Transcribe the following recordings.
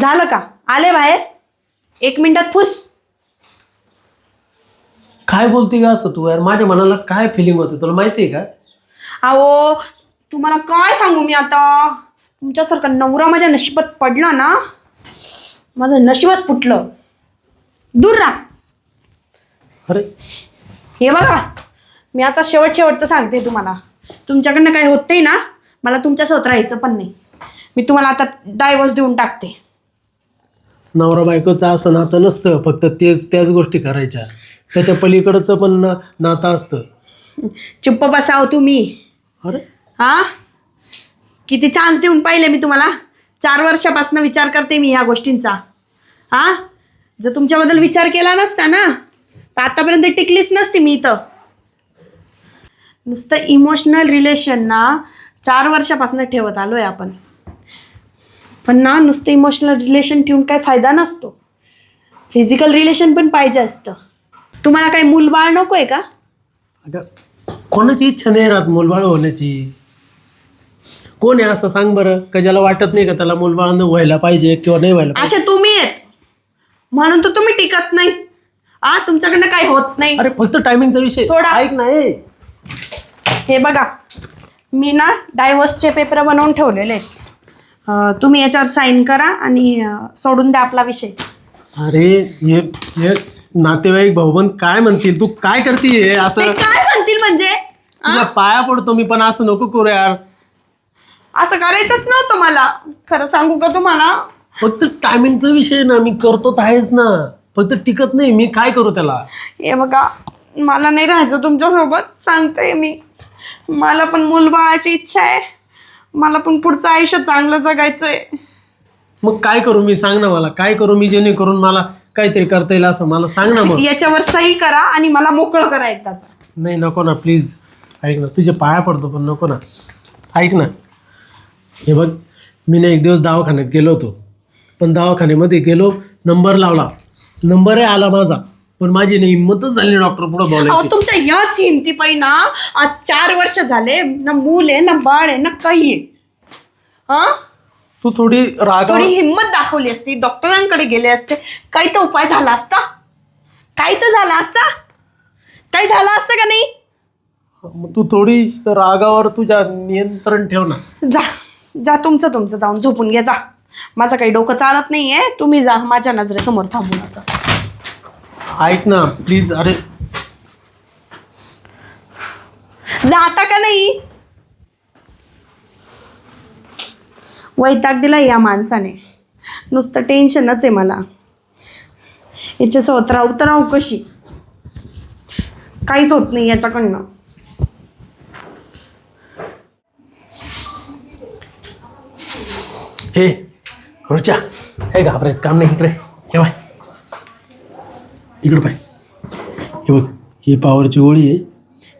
झालं का? आले बाहेर? एक मिनिटात फुस. काय बोलते का असं तू यार? माझ्या मनाला काय फिलिंग होते तुला माहिती आहे का? अहो तुम्हाला काय सांगू मी आता? तुमच्यासारखा नवरा माझ्या नशिबात पडला ना माझं नशीबच फुटलं. दूर राहा. अरे. हे बघा मी आता शेवट शेवटचं सांगते तुम्हाला. तुमच्याकडनं काही होतंय ना मला तुमच्यासोबत राहायचं पण नाही. मी तुम्हाला आता डायव्हर्स देऊन टाकते. नवरा बायकोचं असं नातं नसतं फक्त तेच त्याच गोष्टी करायच्या. त्याच्या पलीकडचं पण ना- नातं असतं. चुप्प बसाव तुम्ही. अरे. हा? किती चान्स देऊन पाहिले मी तुम्हाला? चार वर्षापासून विचार करते मी या गोष्टींचा. हा? जर तुमच्याबद्दल विचार केला नसता ना तर आतापर्यंत टिकलीच नसती मी इथं. नुसतं इमोशनल रिलेशन ना चार वर्षापासून ठेवत आलोय आपण. पण ना नुसतं इमोशनल रिलेशन ठेवून काही फायदा नसतो. फिजिकल रिलेशन पण पाहिजे असतं. तुम्हाला काही मूलबाळ नको आहे का? अगं कोणाची इच्छा नाही राहत मुलबाळ होण्याची. कोण आहे असं सांग बरं. का ज्याला वाटत नाही का त्याला मुलबाळ न व्हायला पाहिजे किंवा नाही व्हायला पाहिजे? असे तुम्ही आहेत. म्हणून तर तुम्ही टिकत नाही. आ तुमच्याकडनं काही होत नाही. अरे फक्त टायमिंगचा विषय. सोडा. ऐक ना ए. हे बघा मी ना डायव्हर्सचे पेपर बनवून ठेवलेले आहेत. अं, तुम्ही याच्यावर साईन करा आणि अं, सोडून द्या आपला विषय. अरे हे हे नातेवाईक भाऊबंद काय म्हणतील? तू काय करतीये ते असं? काय म्हणतील म्हणजे? तुझ्या पाया पडतो मी पण असं नको करू यार. असं करायचंच नव्हतं मला. खरं सांगू का तुम्हाला? फक्त टायमिंगचा विषय ना मी करतो तर आहेच ना. फक्त टिकत नाही मी काय करू त्याला? हे बघा मला नाही राहायचं तुमच्यासोबत सांगते मी. मला पण मूलबाळाची इच्छा आहे. मला पण पुढचं आयुष्य चांगलं जगायचं आहे मग काय करू मी? सांग ना मला. काय करू मी जेणेकरून मला काहीतरी करता येईल असं? मला सांग ना मग. याच्यावर सही करा आणि मला मोकळं करा एकदाच. नाही नको ना प्लीज ऐक ना तुझ्या पाया पडतो पण नको ना. ऐक ना. हे बघ मी ना एक दिवस दवाखान्यात गेलो होतो. पण दवाखान्यामध्ये गेलो नंबर लावला. नंबरही आला माझा. पण माझी नाही हिंमतच झाली डॉक्टर पुढे अहो बोलायची तुमच्या याच हिमतीपायी ना आज चार वर्ष झाले ना मूल आहे ना बाळ आहे ना काही आहे. हा? तू थोडी राग थोडी हिंमत दाखवली असती डॉक्टरांकडे गेले असते. काही तर उपाय झाला असता. काही तर झाला असता. काही झालं असतं का नाही? तू थोडी रागावर तुझ्या नियंत्रण ठेव ना. जा जा तुमचं तुमचं जाऊन झोपून घ्या जा. माझं काही डोकं चालत नाही आहे तुम्ही जा माझ्या नजरेसमोर थांबू नका ऐक ना प्लीज अरे. जाता का नाही? वैताग दिला या माणसाने. नुसतं टेन्शनच आहे मला. याच्यासोबत राहू तर राहू कशी? काहीच होत नाही याच्याकडनं. हे रुचा. हे घाबरायचं काम नाही इकडे. हे बाय इकडे पाय. हे बघ ही पॉवरची गोळी आहे.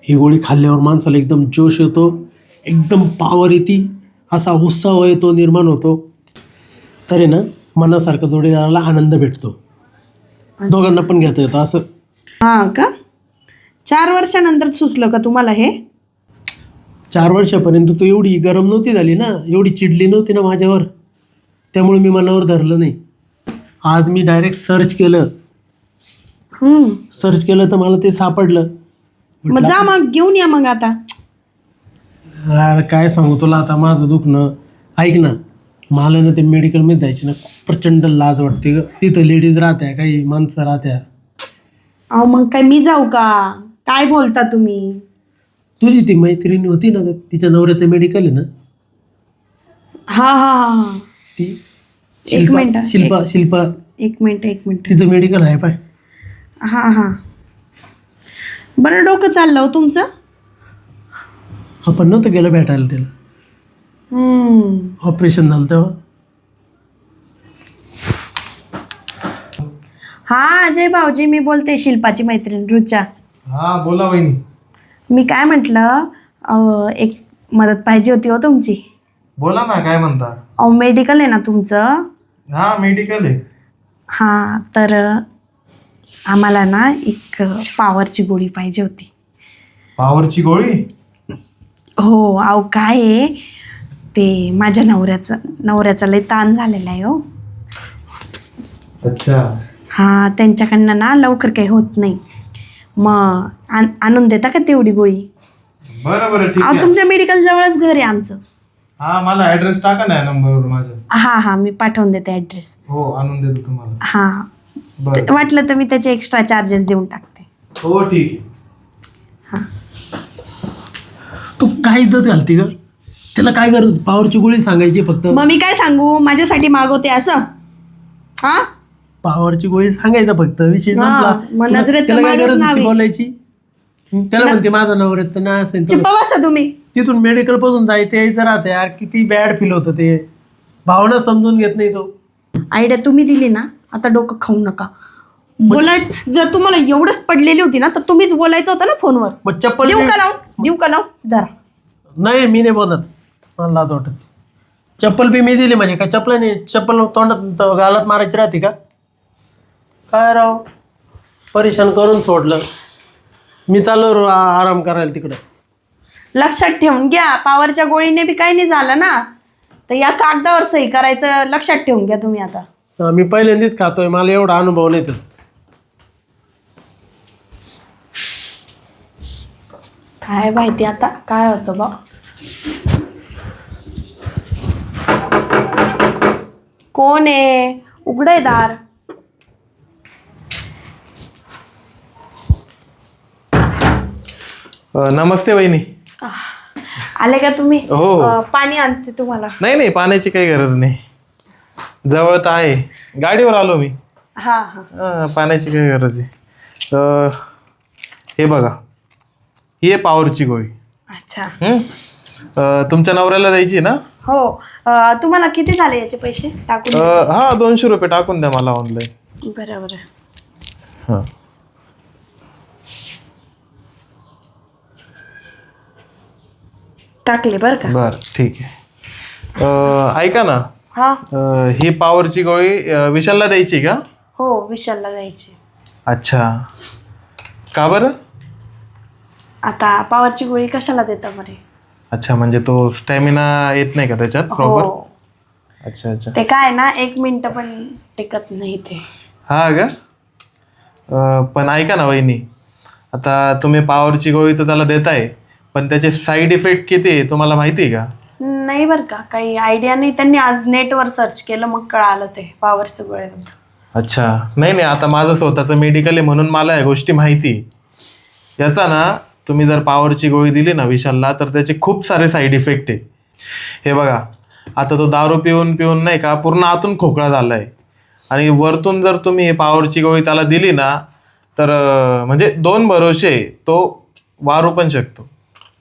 ही गोळी खाल्ल्यावर माणसाला एकदम जोश येतो एकदम पॉवर येते. असा उत्साह येतो निर्माण होतो. तर आहे ना मनासारखं जोडीदाराला आनंद भेटतो. दोघांना पण घेता येतं असं. हां का? चार वर्षानंतर सुचलं का तुम्हाला हे? चार वर्षापर्यंत तू एवढी गरम नव्हती झाली ना एवढी चिडली नव्हती ना माझ्यावर. त्यामुळे मी मनावर धरलं नाही. आज मी डायरेक्ट सर्च केलं. सर्च केलं तर मला ते सापडलं. मग जा मग घेऊन या मग आता. अरे काय सांगू तुला आता माझं दुखणं. ऐक ना मला ना ते मेडिकलमध्ये जायचे ना खूप प्रचंड लाज वाटते ग. तिथं लेडीज राहत्या काही माणसं राहत्या. अहो मग काय मी जाऊ का? काय बोलता तुम्ही? तुझी ती मैत्रिणी होती ना ग तिच्या नवऱ्याचं मेडिकल आहे ना? हा हा हा हा. ती एक शिल्पा मिनिट, शिल्पा शिल्पा एक मिनिट एक मिनिट. तिचं मेडिकल आहे पाय. हां हां. बरं डोकं चाललं हो तुमचं? आपण नव्हतं गेलं भेटायला हम्म. ऑपरेशन झालं तेव्हा. हा अजय भाऊजी मी बोलते शिल्पाची मैत्रीण रुचा. हा बोला वहिनी. मी काय म्हटलं एक मदत पाहिजे होती हो तुमची. बोला ना काय म्हणता? अहो मेडिकल आहे ना तुमचं? हा मेडिकल आहे. हां तर आम्हाला ना एक पावरची गोळी पाहिजे होती. पावरची गोळी? हो अहो काय आहे? ते माझ्या नवऱ्याचं नवऱ्याचा लय ताण झालेला आहे हो. अच्छा. हां त्यांच्याकडनं ना लवकर काही होत नाही. मग आण- आणून देता का तेवढी गोळी? बरं बरं ठीक अहो आहे. तुमच्या मेडिकल जवळच घर आहे आमचं. हा मला ऍड्रेस टाका ना नंबरवर माझ्या हां हां मी पाठवून देते ॲड्रेस हो आणून देतो तुम्हाला. हां. बरं. वाटलं तर मी त्याचे एक्स्ट्रा चार्जेस देऊन टाकते. हो ठीक आहे. तू काय इज्जत घालते ग? त्याला काय गरज? पावरची गोळी सांगायची फक्त. मग मी काय सांगू? माझ्यासाठी मागवते असं. हां? पावरची गोळी सांगायचा फक्त. विषय हा, संपला. मग तुला- नजरेत तर त्याला काय माझंच गरज नाव होती आहे. बोलायची? हं, त्याला म्हणते माझा नवर असेल तर- चिप्पा बसा तुम्ही. तिथून मेडिकलपासून जायचं यायचं राहते यार. किती बॅड फील होतं ते. भावना समजून घेत नाही तो. आयडिया तुम्ही दिली ना आता डोकं खाऊ नका. बोलायचं जर तुम्हाला एवढंच पडलेली होती ना तर तुम्हीच बोलायचं होतं ना फोनवर. मग चप्पल देऊ बी- का लावून? देऊ का लावून? धरा. नाही मी नाही बोलत. मला लाज वाटत. चप्पल बी मी दिली म्हणजे काय? चप्पल चप्पल तोंडात गालात मारायची राहते का? काय राव? परेशान करून सोडलं. मी चाललो रो- आ- आराम करायला तिकडं. लक्षात ठेवून घ्या पावरच्या गोळीने बी काही नाही झालं ना. तर या कागदावर सही करायचं लक्षात ठेवून घ्या तुम्ही आता. हा, मी पहिल्यांदाच खातोय. मला एवढा अनुभव नाही तर काय माहिती आता? काय होतं बा? कोण आहे? उघडय दार. अ, नमस्ते वहिनी. आले का तुम्ही? हो. अं, पाणी आणते तुम्हाला. नाही नाही पाण्याची काही गरज नाही. जवळ तर आहे. गाडीवर आलो मी. हा हा. अ, पाण्याची काही गरज आहे. हे बघा. ही आहे पॉवरची गोळी. अच्छा. हं? अ, तुमच्या नवऱ्याला द्यायची ना? हो. अं, तुम्हाला किती झाले याचे पैसे? अ, टाकून हा दोनशे रुपये टाकून द्या मला ऑनलाईन बरं बरं. हां. टाकले बरं का? बरं ठीक आहे. अ, ऐका ना. हा? अ, ही पॉवरची गोळी अ, विशालला द्यायची का? हो विशालला जायची अच्छा. का बरं? आता पावरची गोळी कशाला देता बरे? अच्छा म्हणजे तो स्टॅमिना येत नाही का त्याच्यात प्रॉपर हो अच्छा अच्छा. ते काय ना एक मिनिट पण टिकत नाही ते. हा का? अ, पण ऐका ना वहिनी. आता तुम्ही पॉवरची गोळी तर त्याला देताय पण त्याचे साईड इफेक्ट किती आहे तुम्हाला माहिती आहे का? नाही बरं का. काही आयडिया नाही. त्यांनी आज नेटवर सर्च केलं. मग कळालं ते. पावरच्या गोळ्याबद्दल अच्छा. नाही नाही. आता माझं स्वतःचं मेडिकल आहे म्हणून मला या गोष्टी माहिती आहे. याचा ना तुम्ही जर पॉवरची गोळी दिली ना विशालला तर त्याचे खूप सारे साईड इफेक्ट आहे हे बघा. आता तो दारू पिऊन पिऊन नाही का पूर्ण आतून खोकळा झाला आहे आणि वरतून जर तुम्ही हे पॉवरची गोळी त्याला दिली ना तर अं, म्हणजे दोन भरोसे तो वारू पण शकतो.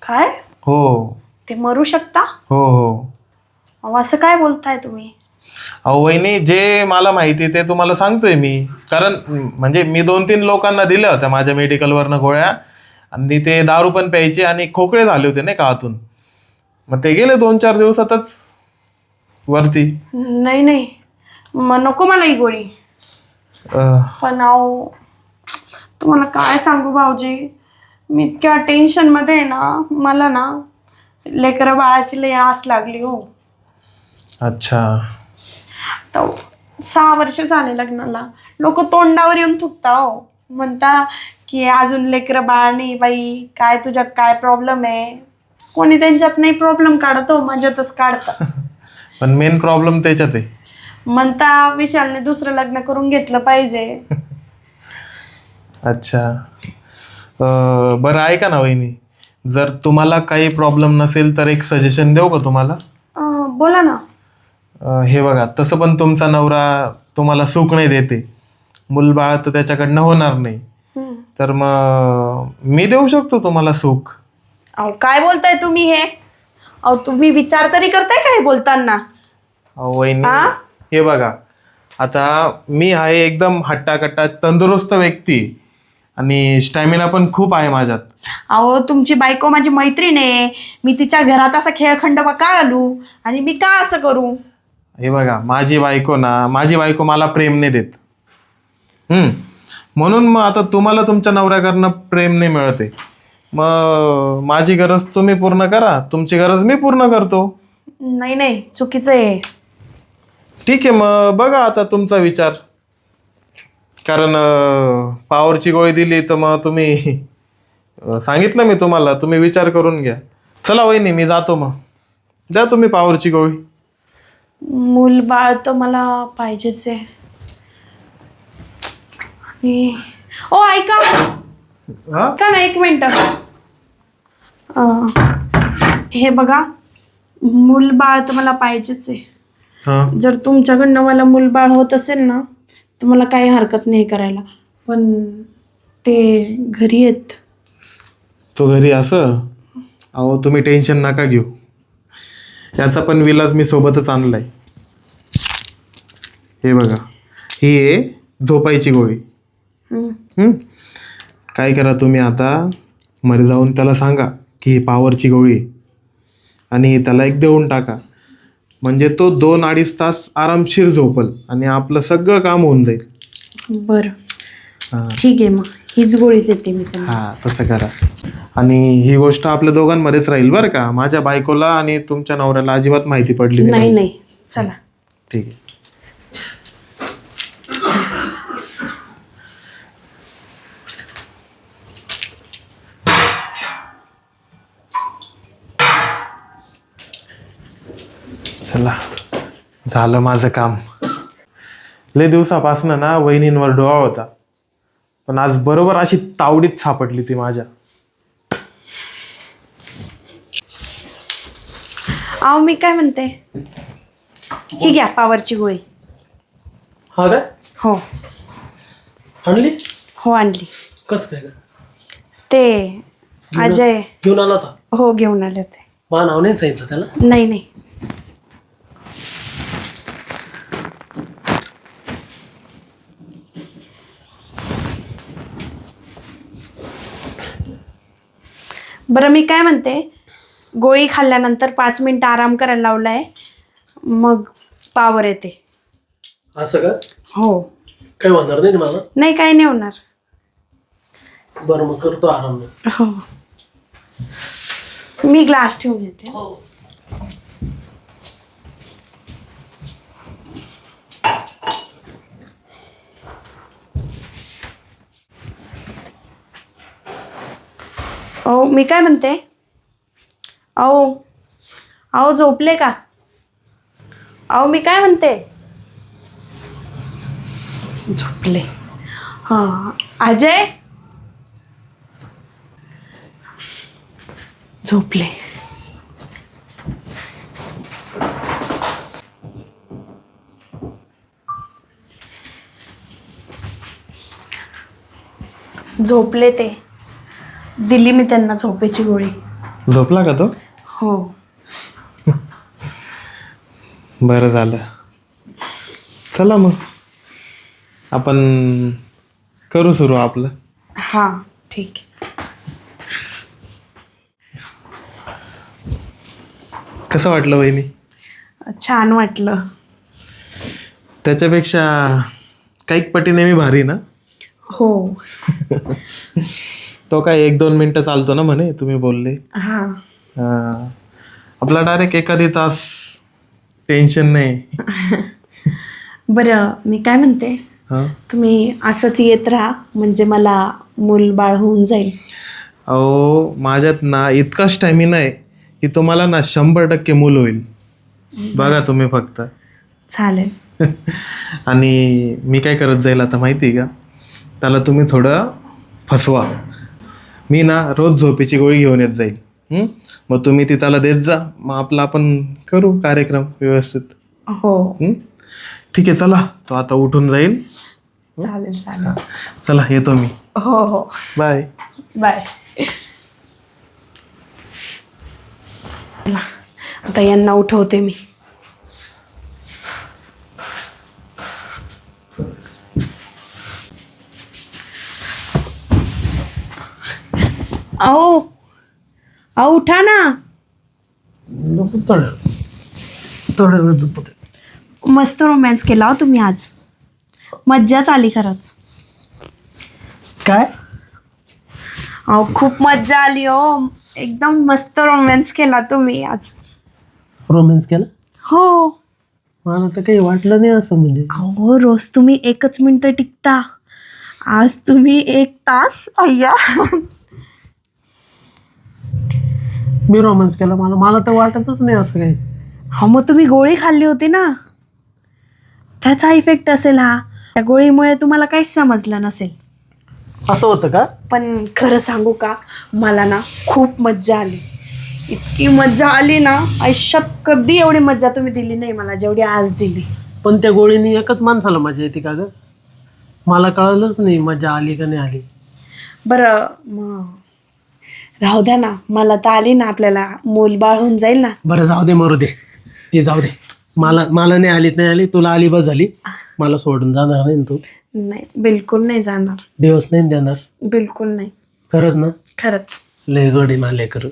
काय? हो. ते मरू शकता? हो हो. अहो, असं काय बोलताय तुम्ही? अहो वहिनी जे मला माहिती ते तुम्हाला सांगतोय मी. कारण म्हणजे मी दोन तीन लोकांना दिल्या होत्या माझ्या मेडिकलवरनं गोळ्या. आणि ते दारू पण प्यायचे आणि खोकळे झाले होते नाही का आतून. मग ते गेले दोन चार दिवसातच वरती. नाही नाही. मग नको मला ही गोळी. पण अहो तुम्हाला काय सांगू भाऊजी? मी इतक्या टेन्शनमध्ये आहे ना मला ना लेकरं बाळाची लय आस लागली हो. अच्छा. तर सहा वर्ष झाले लग्नाला. लोक तोंडावर येऊन थुकता हो. म्हणता की अजून लेकरं बाळ नाही बाई काय तुझ्यात काय प्रॉब्लेम आहे? कोणी त्यांच्यात नाही प्रॉब्लेम काढत हो माझ्यातच काढतं. पण मेन प्रॉब्लेम त्याच्यात आहे. म्हणता विशालने दुसरं लग्न करून घेतलं पाहिजे. अच्छा. अं, बरं ऐका ना वहिनी. जर तुम्हाला काही प्रॉब्लेम नसेल तर एक सजेशन देऊ का तुम्हाला? अं, बोला ना. अं, हे बघा तसं पण तुमचा नवरा तुम्हाला सुख नाही देते. मूलबाळ तर त्याच्याकडनं होणार नाही. हम्म. तर मग मी देऊ शकतो तुम्हाला सुख. अहो काय बोलताय तुम्ही हे? अहो तुम्ही विचार तरी करताय बोलताना? अहो, वहिनी हा? हे बघा आता मी आहे एकदम हट्टाकट्टा तंदुरुस्त व्यक्ती. आणि स्टॅमिना पण खूप आहे माझ्यात. अहो तुमची बायको माझी मैत्रीण आहे. मी तिच्या घरात असा खेळखंडोबा का घालू? आणि मी का असं करू? हे बघा माझी बायको ना माझी बायको मला प्रेम नाही देत. हम्म. म्हणून मग आता तुम्हाला तुमच्या नवऱ्याकडनं प्रेम नाही मिळते. मग माझी गरज तुम्ही पूर्ण करा. तुमची गरज मी पूर्ण करतो. नाही नाही चुकीचं आहे. ठीक आहे मग बघा आता तुमचा विचार. कारण पावरची गोळी दिली तर मग तुम्ही सांगितलं मी तुम्हाला तुम्ही विचार करून घ्या. चला वहिनी मी जातो मग. द्या तुम्ही पावरची गोळी. मूल बाळ तर मला पाहिजेच आहे. ओ ऐका. हा? का ना एक मिनटं. अं, हे बघा मूल बाळ तर मला पाहिजेच आहे. हा. जर तुमच्याकडनं मला मूलबाळ होत असेल ना तर मला काही हरकत नाही करायला. पण ते घरी आहेत तो घरी असं? अहो तुम्ही टेन्शन नका घेऊ. याचा पण विलास मी सोबतच आणलाय. हे बघा ही आहे झोपायची गोळी. हं? काय करा तुम्ही आता? मध्ये जाऊन त्याला सांगा की ही पावरची गोळी आहे. आणि त्याला एक देऊन टाका. म्हणजे तो दोन अडीच तास आरामशीर झोपल आणि आपलं सगळं काम होऊन जाईल. बरं. हां. ठीक आहे मग. हीच गोळी देते मी त्यांना हां तसं करा. आणि ही गोष्ट आपल्या दोघांमध्येच राहील बरं का? माझ्या बायकोला आणि तुमच्या नवऱ्याला अजिबात माहिती पडली नाही. नाही. चला. ठीक आहे. चला. झालं माझं काम. लय दिवसापासनं ना वहिनींवर डोळा होता. पण आज बरोबर अशी तावडीत सापडली ती माझ्या. अहो मी काय म्हणते? ही घ्या पावरची गोळी. हा काय हो. आणली? हो आणली. कसं काय का ते अजय घेऊन आला होता? हो घेऊन आले होते. मा नाव नाही सांगितलं त्याला? नाही नाही. बरं मी काय म्हणते? गोळी खाल्ल्यानंतर पाच मिनिटं आराम करायला लावलाय मग पावर येते. असं का? हो. काही होणार नाही ना मला? नाही काय नाही होणार. बरं मग करतो आराम मी. हो. मी ग्लास ठेवून येते अहो मी काय म्हणते? अहो अहो झोपले का? अहो मी काय म्हणते? झोपले. हां अजय? झोपले. झोपले ते. दिली मी त्यांना झोपेची गोळी. झोपला का तो? हो. बरं झालं. चला मग. आपण करू सुरू आपलं. हां ठीक. आहे कसं वाटलं वहिनी? छान वाटलं. त्याच्यापेक्षा काही पटीने मी भारी ना? हो. तो काय एक दोन मिनटं चालतो ना म्हणे तुम्ही बोलले. हां. हा. आपला डायरेक्ट एखादी तास टेन्शन नाही. बरं मी काय म्हणते? हां? तुम्ही असंच येत राहा म्हणजे मला मूल बाळ होऊन जाईल. अहो माझ्यात ना इतका स्टॅमिना आहे की तुम्हाला ना शंभर टक्के मूल होईल. बघा तुम्ही फक्त. चालेल. आणि मी काय करत जाईल आता माहिती आहे का? त्याला तुम्ही थोडं फसवा. मी ना रोज झोपेची गोळी घेऊन येत जाईल. हं? मग तुम्ही ती त्याला देत जा. मग आपला आपण करू कार्यक्रम व्यवस्थित. हो. हं? ठीक आहे चला. तो आता उठून जाईल. चालेल चालेल. चला येतो मी. हो हो. बाय. बाय. चला, आता यांना उठवते मी. आओ आओ उठा ना. नको थोड्या थोड्या वेळ दुपटे. मस्त रोमॅन्स केला हो तुम्ही आज. मज्जाच आली खरंच. काय? अहो खूप मज्जा आली हो. एकदम मस्त रोमॅन्स केला तुम्ही आज. रोमॅन्स केला? हो. मला तर काही वाटलं नाही असं म्हणजे. अहो रोज तुम्ही एकच मिनटं टिकता. आज तुम्ही एक तास अय्या. मी रोमांस केला. मला मला तर वाटतच नाही असं काही. हा मग तुम्ही गोळी खाल्ली होती ना? त्याचा इफेक्ट असेल हा. त्या गोळीमुळे तुम्हाला काहीच समजलं नसेल. असं होतं का? पण खरं सांगू का? मला ना खूप मज्जा आली. इतकी मज्जा आली ना आयुष्यात कधी एवढी मज्जा तुम्ही दिली नाही मला जेवढी आज दिली. पण त्या गोळीनी एकच माणसाला मजा येते का ग? मला कळलंच नाही मजा आली का नाही आली. बरं मग राहू द्या ना मला तर आली ना आपल्याला. मूलबाळ होऊन जाईल ना. बरं जाऊ दे मरू दे. ते जाऊ दे. मला मला नाही आलीत नाही आली तुला आली बस झाली. मला सोडून जाणार नाही ना तू. नाही बिलकुल नाही जाणार. दिवस नाही देणार. बिलकुल नाही. खरंच ना? खरंच. लय गडी ना लेकर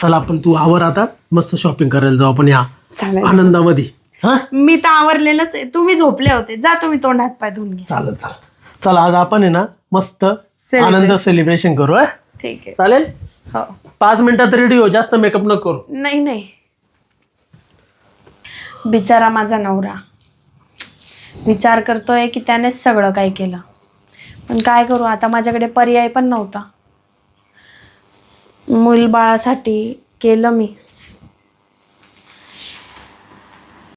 चल आपण तू आवर आता. मस्त शॉपिंग करायला जाऊ आपण या चालेल. आनंदामध्ये. हा? मी तर आवरलेलंच आहे. तुम्ही झोपले होते. जा तुम्ही तोंड हात पाय धुवून घ्या चालेल चालेल. चल आज आपण आहे ना मस्त Celebration. आनंद सेलिब्रेशन करू हा? ठीक आहे. चालेल? हो. पाच मिनिटात रेडी हो जास्त मेकअप न करू. नाही नाही. बिचारा माझा नवरा. विचार करतोय की त्यानेच सगळं काय केलं. पण काय करू आता माझ्याकडे पर्याय पण नव्हता. मूलबाळासाठी केलं मी.